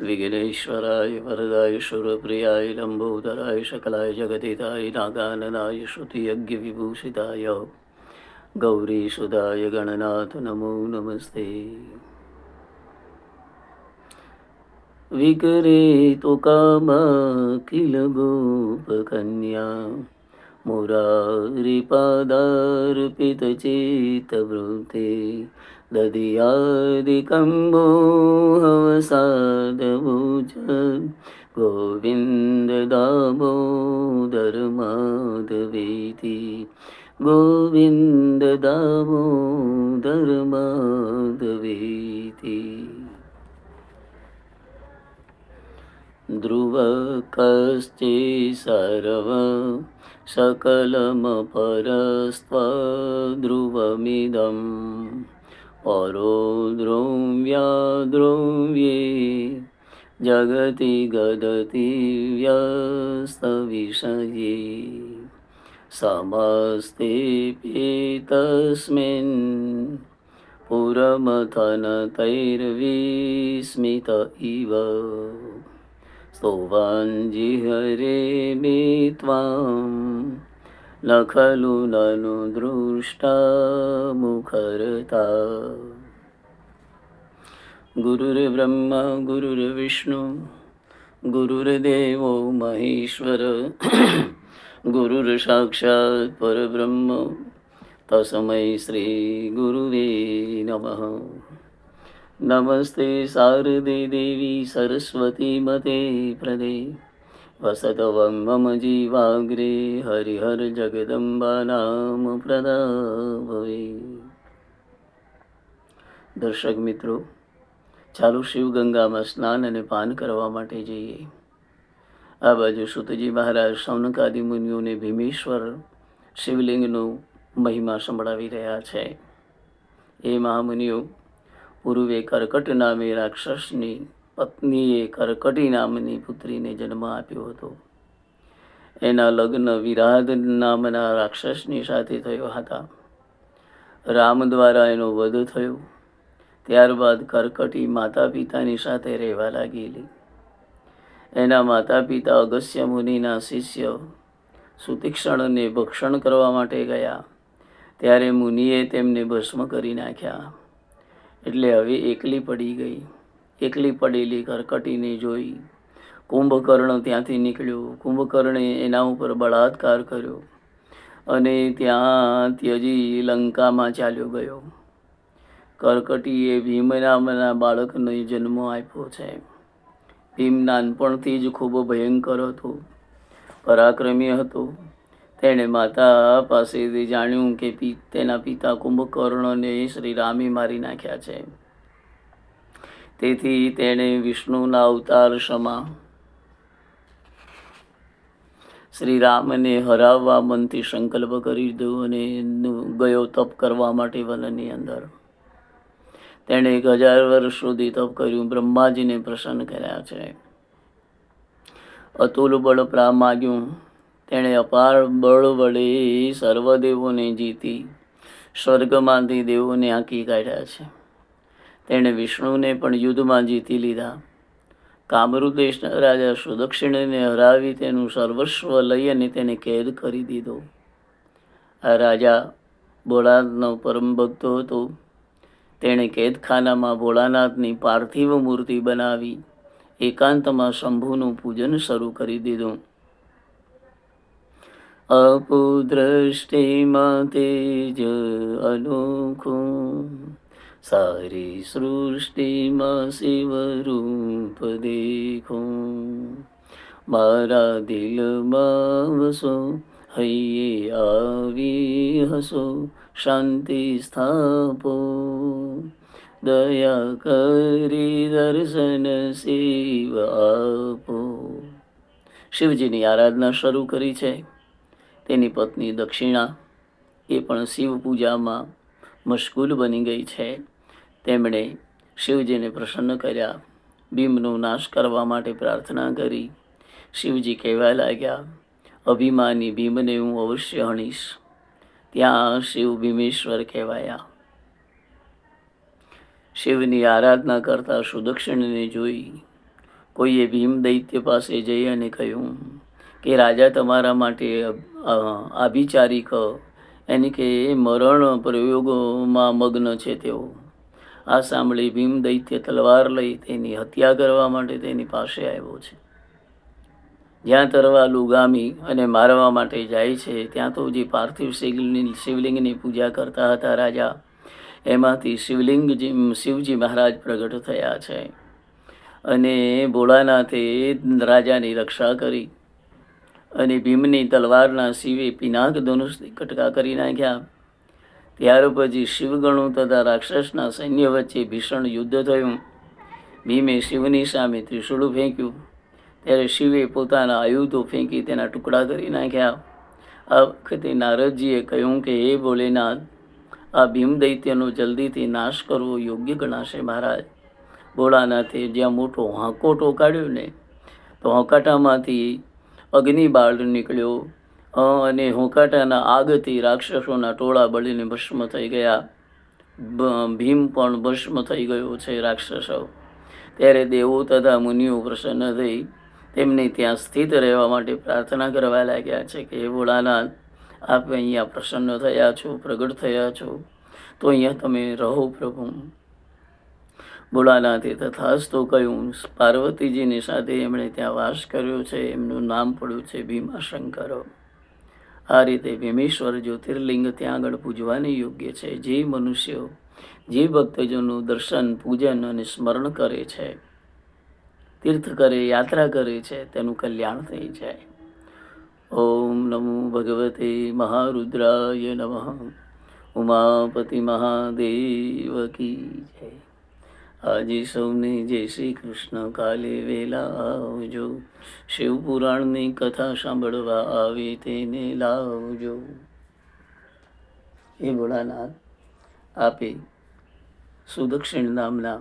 विघ्नेश्वराय वरदाय सुरप्रियाय लम्बोदराय सकलाय जगदिताय नागाननाय श्रुतियज्ञविभूषिताय गौरीसुदाय गणनाथ नमो नमस्ते विकरे तो काम मुरारिपादर्पितचितवृत्ति दधियादिकम्बोहवसादभुज गोविन्ददामोदरमाधवेति गोविन्ददामोदरमाधवेति ध्रुवकश्चि सर्व सकलमपरस्त्वध्रुवमिदं परो द्रव्याद्रव्ये जगति गदति व्यस्तविषये समस्तेऽपि पुरमथनतैर्विस्मित इव स्तोवाञ्जिहरे मे त्वां न खलु ननु दृष्टा मुखरता गुरुर्ब्रह्मा गुरुर्विष्णु गुरुर्देवो महेश्वर गुरुर्साक्षात् परब्रह्म तस्मै श्रीगुरुवे नमः નમસ્તે શારદે દેવી સરસ્વતી મતે પ્રદે વસતવં મમ જીવાગ્રે હરિહર જગદંબા નામ પ્રદાભવે દર્શક મિત્રો ચાલો શિવગંગામાં સ્નાન અને પાન કરવા માટે જઈએ. આ બાજુ સુતજી મહારાજ સૌનકાદી મુનિઓને ભીમેશ્વર શિવલિંગનો મહિમા સંભળાવી રહ્યા છે. એ મહામુનિઓ પૂર્વે કર્કટ નામે રાક્ષસની પત્નીએ કર્કટી નામની પુત્રીને જન્મ આપ્યો હતો. એના લગ્ન વિરાધ નામના રાક્ષસની સાથે થયો હતા. રામ દ્વારા એનો વધ થયો. ત્યારબાદ કર્કટી માતા પિતાની સાથે રહેવા લાગેલી. એના માતા પિતા અગસ્ય મુનિના શિષ્ય સુતીક્ષણને ભક્ષણ કરવા માટે ગયા. ત્યારે મુનિએ તેમને ભસ્મ કરી નાખ્યા. એટલે હવે એકલી પડી ગઈ. એકલી પડેલી કરકટીને જોઈ. કુંભકર્ણ ત્યાંથી નીકળ્યો. કુંભકર્ણે એના ઉપર બળાત્કાર કર્યો અને ત્યાં ત્યજી લંકામાં ચાલ્યો ગયો. કરકટીએ ભીમ નામના બાળકને જન્મ આપ્યો છે. ભીમ નાનપણથી જ ખૂબ ભયંકર હતો. પરાક્રમી હતો. તેણે માતા પાસેથી જાણ્યું કે તેના પિતા કુંભકર્ણને શ્રી રામે મારી નાખ્યા છે. તેથી તેણે વિષ્ણુના અવતાર સમા શ્રી રામને હરાવવા મનથી સંકલ્પ કરી દીધો અને ગયો તપ કરવા માટે વનની અંદર. તેણે એક હજાર વર્ષ સુધી તપ કર્યું, બ્રહ્માજીને પ્રસન્ન કર્યા છે. અતુલ બળ પ્રા માગ્યું તેણે અપાર બળ વડે સર્વદેવોને જીતી, સ્વર્ગમાંથી દેવોને આંકી કાઢ્યા છે. તેણે વિષ્ણુને પણ યુદ્ધમાં જીતી લીધા. કામરૂ દેશના રાજા સુદક્ષિણને હરાવી તેનું સર્વસ્વ લઈ અને તેને કેદ કરી દીધો. આ રાજા ભોળાનાથનો પરમ ભક્તો હતો. તેણે કેદખાનામાં ભોળાનાથની પાર્થિવ મૂર્તિ બનાવી, એકાંતમાં શંભુનું પૂજન શરૂ કરી દીધું. અપુદ્રષ્ટિમાં તેજ અનોખું સારી સૃષ્ટિમાં શિવરૂપ દેખું મારા દિલમાં વસો હૈયે આવી હસો શાંતિ સ્થાપો દયા કરી દર્શન શિવ આપો શિવજીની આરાધના શરૂ કરી છે તેની પત્ની દક્ષિણા એ પણ શિવ પૂજામાં મશગુલ બની ગઈ છે. તેમણે શિવજીને પ્રસન્ન કર્યા. ભીમનો નાશ કરવા માટે પ્રાર્થના કરી. શિવજી કહેવા લાગ્યા, અભિમાની ભીમને હું અવશ્ય હણીશ. ત્યાં શિવ ભીમેશ્વર કહેવાયા. શિવની આરાધના કરતા સુદક્ષિણને જોઈ કોઈએ ભીમ દૈત્ય પાસે જઈ અને કહ્યું કે રાજા તમારા માટે આભિચારિક, એની કે મરણ પ્રયોગોમાં મગ્ન છે તેઓ. આ સાંભળી ભીમ દૈત્ય તલવાર લઈ તેની હત્યા કરવા માટે તેની પાસે આવ્યો છે. જ્યાં તરવા ગામી અને મારવા માટે જાય છે, ત્યાં તો જે પાર્થિવ શિવલિંગની શિવલિંગની પૂજા કરતા હતા રાજા, એમાંથી શિવલિંગજી શિવજી મહારાજ પ્રગટ થયા છે. અને ભોળાનાથે રાજાની રક્ષા કરી. અને ભીમની તલવારના શિવે પિનાક ધનુષથી કટકા કરી નાખ્યા. ત્યાર પછી શિવગણો તથા રાક્ષસના સૈન્ય વચ્ચે ભીષણ યુદ્ધ થયું. ભીમે શિવની સામે ત્રિશૂળ ફેંક્યું. ત્યારે શિવે પોતાના આયુધો ફેંકી તેના ટુકડા કરી નાખ્યા. આ વખતે નારદજીએ કહ્યું કે, હે ભોલેનાથ, આ ભીમ દૈત્યનો જલ્દીથી નાશ કરવો યોગ્ય ગણાશે મહારાજ. ભોળાનાથે જ્યાં મોટો હાંકોટો કાઢ્યો ને, તો હોંકાટામાંથી અગ્નિબાળ નીકળ્યો. અને હોંકાટાના આગથી રાક્ષસોના ટોળા બળીને ભસ્મ થઈ ગયા. ભીમ પણ ભસ્મ થઈ ગયો છે રાક્ષસો. ત્યારે દેવો તથા મુનિઓ પ્રસન્ન થઈ. તેમને ત્યાં સ્થિત રહેવા માટે પ્રાર્થના કરવા લાગ્યા છે કે, હે ભોળાનાથ, આપ અહીંયા પ્રસન્ન થયા છો, પ્રગટ થયા છો. તો અહીંયા તમે રહો પ્રભુ. ભોળાનાથે તથાસ્તો કહ્યું. પાર્વતીજીની સાથે એમણે ત્યાં વાસ કર્યો છે. એમનું નામ પડ્યું છે ભીમાશંકર. આ રીતે ભીમેશ્વર જ્યોતિર્લિંગ ત્યાં આગળ પૂજવાની યોગ્ય છે. જે મનુષ્યો, જે ભક્તજોનું દર્શન, પૂજન અને સ્મરણ કરે છે, તીર્થ કરે, યાત્રા કરે છે, તેનું કલ્યાણ થઈ જાય. ઓમ નમો ભગવતે મહારુદ્રાય નમઃ. ઉમાપતિ મહાદેવ કી જય. આજે સૌને જય શ્રી કૃષ્ણ. કાલે વેલા આવજો. શિવપુરાણની કથા સાંભળવા આવે તેને લાવજો. એ ભોળાનાથ, આપે સુદક્ષિણ નામના